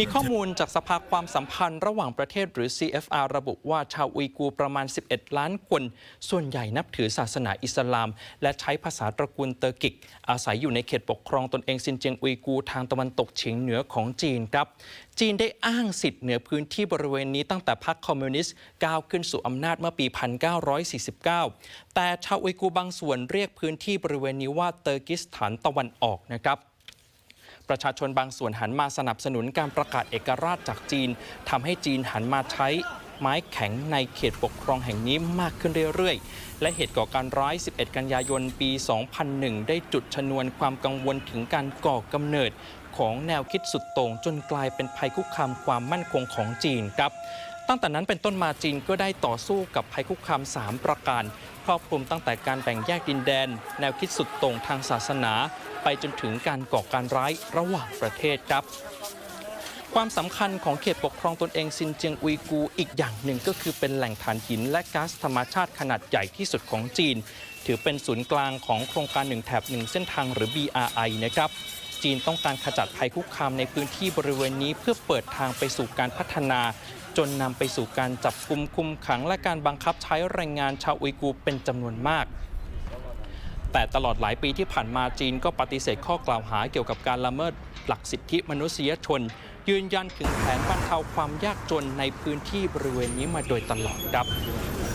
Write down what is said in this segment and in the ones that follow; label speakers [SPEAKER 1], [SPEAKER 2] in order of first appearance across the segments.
[SPEAKER 1] มีข้อมูลจากสภาความสัมพันธ์ระหว่างประเทศหรือ CFR ระบุว่าชาวอุยกูประมาณ 11 ล้านคน ส่วนใหญ่นับถือศาสนาอิสลาม และใช้ภาษาตระกูลเตอร์กิก อาศัยอยู่ในเขตปกครองตนเองซินเจียงอุยกูทางตะวันตกเฉียงเหนือของจีนครับ จีนได้อ้างสิทธิ์เหนือพื้นที่บริเวณนี้ตั้งแต่พรรคคอมมิวนิสต์ก้าวขึ้นสู่อำนาจเมื่อปี 1949 แต่ชาวอุยกูบางส่วนเรียกพื้นที่บริเวณนี้ว่าเตอร์กิสถานตะวันออกนะครับ ประชาชนบางส่วนหันมาสนับสนุนการประกาศเอกราชจากจีนทำให้จีนหันมาใช้ไม้แข็งในเขตปกครองแห่งนี้มากขึ้นเรื่อยๆ และเหตุก่อการร้าย 11 กันยายน ปี 2001 ได้จุดชนวนความกังวลถึงการก่อกำเนิดของแนวคิดสุดโต่งจนกลายเป็นภัยคุกคามความมั่นคงของจีนครับ ตั้งแต่นั้นเป็นต้นมาจีนก็ได้ต่อสู้กับภัยคุกคาม 3 ประการ ครอบคลุมตั้งแต่การแบ่งแยกดินแดน แนวคิดสุดโต่งทางศาสนา ไปจนถึงการก่อการร้ายระหว่างประเทศครับ ความสำคัญของเขตปกครองตนเองซินเจียงอุยกูอีกอย่างหนึ่งก็คือเป็นแหล่งถ่านหินและก๊าซธรรมชาติขนาดใหญ่ที่สุดของจีน ถือเป็นศูนย์กลางของโครงการหนึ่งแถบหนึ่งเส้นทางหรือ BRI นะครับ จีนต้องการขจัดภัยคุกคามในพื้นที่บริเวณนี้เพื่อเปิดทางไปสู่การพัฒนา จนนำไปสู่การจับกลุ่มคุมขังและการบังคับใช้แรงงานชาวอุยกูเป็นจำนวนมากแต่ตลอดหลายปีที่ผ่านมาจีนก็ปฏิเสธข้อกล่าวหาเกี่ยวกับการละเมิดหลักสิทธิมนุษยชน ยืนยันถึงแผนบรรเทาความยากจนในพื้นที่บริเวณนี้มาโดยตลอดครับ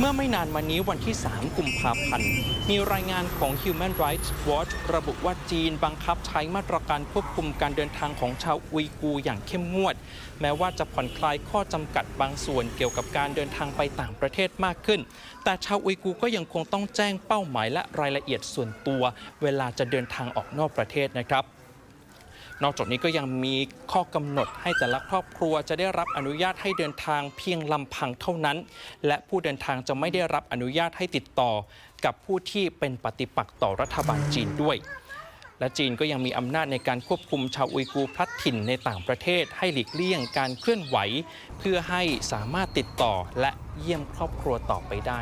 [SPEAKER 1] เมื่อไม่นานมานี้วันที่ 3 กุมภาพันธ์ มีรายงานของ Human Rights Watch ระบุว่าจีนบังคับใช้มาตรการควบคุมการเดินทางของชาวอุยกูอย่างเข้มงวด แม้ว่าจะผ่อนคลายข้อจำกัดบางส่วนเกี่ยวกับการเดินทางไปต่างประเทศมากขึ้น แต่ชาวอุยกูก็ยังคงต้องแจ้งเป้าหมายและรายละเอียดส่วนตัว เวลาจะเดินทางออกนอกประเทศนะครับ นอกจากนี้ก็ยังมีข้อกำหนดให้แต่ละครอบครัวจะได้รับอนุญาตให้เดินทางเพียงลำพังเท่านั้น และผู้เดินทางจะไม่ได้รับอนุญาตให้ติดต่อ กับผู้ที่เป็นปฏิปักษ์ต่อรัฐบาลจีนด้วย และจีนก็ยังมีอำนาจในการควบคุมชาวอุยกูพลัดถิ่นในต่างประเทศให้หลีกเลี่ยงการเคลื่อนไหว เพื่อให้สามารถติดต่อและเยี่ยมครอบครัวต่อไปได้